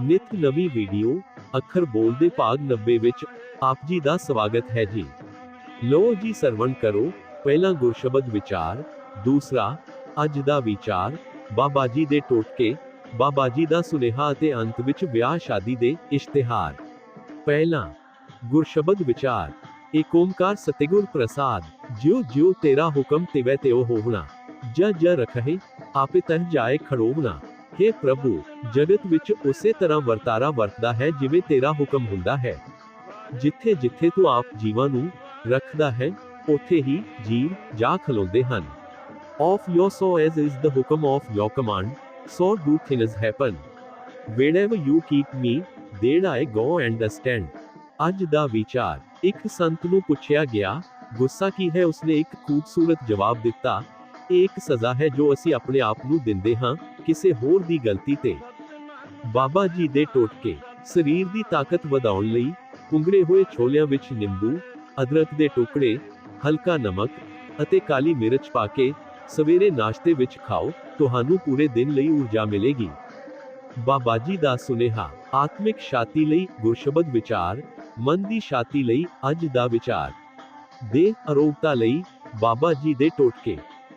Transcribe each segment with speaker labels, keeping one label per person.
Speaker 1: ਨਿਤ ਨਵੀਂ ਵੀਡੀਓ, ਅੱਖਰ ਬੋਲਦੇ ਭਾਗ 90 ਵਿੱਚ ਆਪ ਜੀ ਦਾ ਸਵਾਗਤ ਹੈ ਜੀ। ਲੋ ਜੀ ਸਰਵਣ ਕਰੋ, ਪਹਿਲਾ ਗੁਰਸ਼ਬਦ ਵਿਚਾਰ, ਦੂਸਰਾ, ਅੱਜ ਦਾ ਵਿਚਾਰ, ਬਾਬਾ ਜੀ ਦੇ ਟੋਟਕੇ, ਬਾਬਾ ਜੀ ਦਾ ਸੁਨੇਹਾ ਅਤੇ ਅੰਤ ਵਿੱਚ ਵਿਆਹ ਸ਼ਾਦੀ ਦੇ ਇਸ਼ਤਿਹਾਰ। ਪਹਿਲਾ, ਗੁਰਸ਼ਬਦ ਵਿਚਾਰ, ਏਕ ਓੰਕਾਰ ਸਤਿਗੁਰ ਪ੍ਰਸਾਦ ਜਿਉ ਜਿਉ ਤੇਰਾ ਹੁਕਮ ਤਿਵੈ ਤਿਉ ਹੋਵਣਾ ਜ ਜ ਰਖਹਿ ਆਪੇ ਤਹ ਜਾਏ ਖੜੋਵਣਾ हे ਪ੍ਰਭੂ, ਜਗਤ ਵਿੱਚ ਉਸੇ ਤਰ੍ਹਾਂ ਵਰਤਾਰਾ ਵਰਤਦਾ ਹੈ ਜਿਵੇਂ ਤੇਰਾ ਹੁਕਮ ਹੁੰਦਾ ਹੈ। ਜਿੱਥੇ ਜਿੱਥੇ ਤੂੰ ਆਪ ਜੀਵਾਂ ਨੂੰ ਰੱਖਦਾ ਹੈ, ਉੱਥੇ ਹੀ ਜੀਵ ਜਾ ਖਲੋਂਦੇ ਹਨ। Of your so as is the hukum of your command, so do things happen. Wherever you keep me there I go and stand ਅੱਜ ਦਾ ਵਿਚਾਰ, ਇੱਕ ਸੰਤ ਨੂੰ ਪੁੱਛਿਆ ਗਿਆ, ਗੁੱਸਾ ਕੀ ਹੈ? ਉਸਨੇ ਇੱਕ ਖੂਬਸੂਰਤ ਜਵਾਬ ਦਿੱਤਾ ਇਹ ਇੱਕ ਸਜ਼ਾ ਹੈ ਜੋ ਅਸੀਂ ਆਪਣੇ ਆਪ ਨੂੰ ਦਿੰਦੇ ਹਾਂ ਕਿਸੇ ਹੋਰ ਦੀ ਗਲਤੀ ਤੇ। ਬਾਬਾ ਜੀ ਦੇ ਟੋਟਕੇ, ਸਰੀਰ ਦੀ ਤਾਕਤ ਵਧਾਉਣ ਲਈ ਪੁੰਗਰੇ ਹੋਏ ਛੋਲਿਆਂ ਵਿੱਚ ਨਿੰਬੂ, ਅਦਰਕ ਦੇ ਟੁਕੜੇ, ਹਲਕਾ ਨਮਕ ਅਤੇ ਕਾਲੀ ਮਿਰਚ ਪਾ ਕੇ ਸਵੇਰੇ ਨਾਸ਼ਤੇ ਵਿੱਚ ਖਾਓ, ਤੁਹਾਨੂੰ ਪੂਰੇ ਦਿਨ ਲਈ ਊਰਜਾ ਮਿਲੇਗੀ। ਬਾਬਾ ਜੀ ਦਾ ਸੁਨੇਹਾ, ਆਤਮਿਕ ਸ਼ਾਤੀ ਲਈ ਗੁਰਸ਼ਬਦ ਵਿਚਾਰ, ਮਨ ਦੀ ਸ਼ਾਤੀ ਲਈ ਅੱਜ ਦਾ ਵਿਚਾਰ। ਦੇ ਅਰੋਗਤਾ ਲਈ ਬਾਬਾ ਜੀ ਦੇ ਟੋਟਕੇ।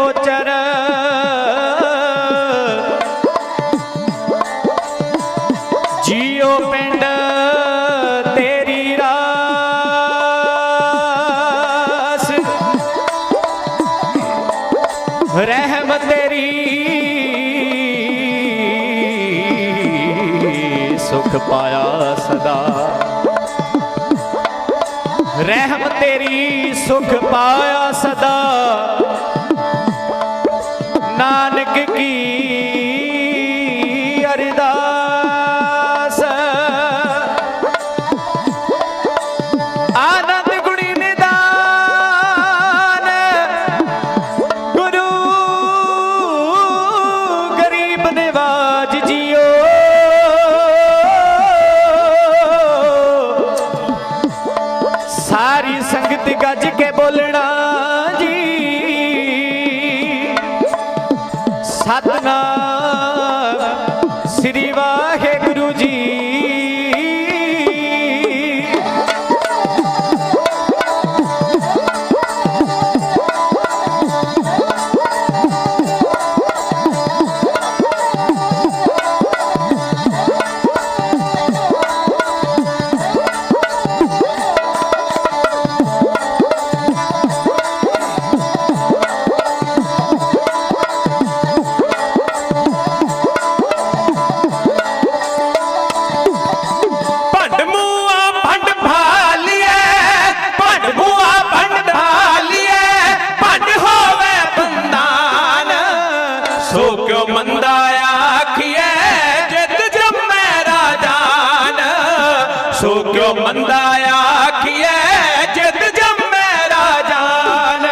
Speaker 2: ਗੋਚਰ। ਜੀਓ ਪਿੰਡ ਤੇਰੀ ਰਾਸ। ਰਹਿਮਤ ਤੇਰੀ। ਸੁਖ ਪਾਇਆ ਸਦਾ। ਰਹਿਮ ਤੇਰੀ, ਸੁਖ ਪਾਇਆ ਸਦਾ।
Speaker 3: সাধনা। ਸੋ ਮੰਦਾ ਆਖੀਏ ਜਿਤ ਜੰਮੈ ਰਾਜਾਨ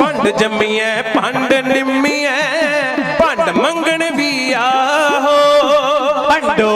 Speaker 3: ਭੰਡ ਜੰਮੀਐ ਭੰਡ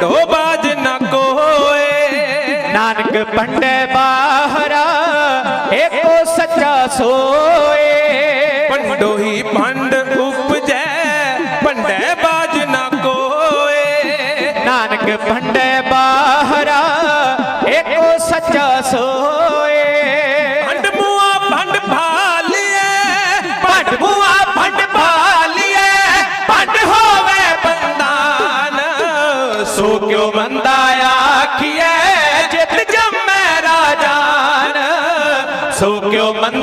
Speaker 3: ਭੰਡੋ ਬਾਜ ਨ ਕੋਏ।
Speaker 2: ਨਾਨਕ ਪੰਡੇ ਬਾਹਰਾ ਏਕੋ ਸੱਚਾ ਸੋਏ।
Speaker 3: ਭੰਡੋ ਹੀ ਭੰਡ ਉਪਜੈ ਭੰਡੈ ਬਾਜ ਨ ਕੋਏ।
Speaker 2: ਨਾਨਕ ਪੰਡੇ ਬਾਹਰਾ ਏਕੋ ਸੱਚਾ ਸੋਏ।
Speaker 3: ਕਿਉ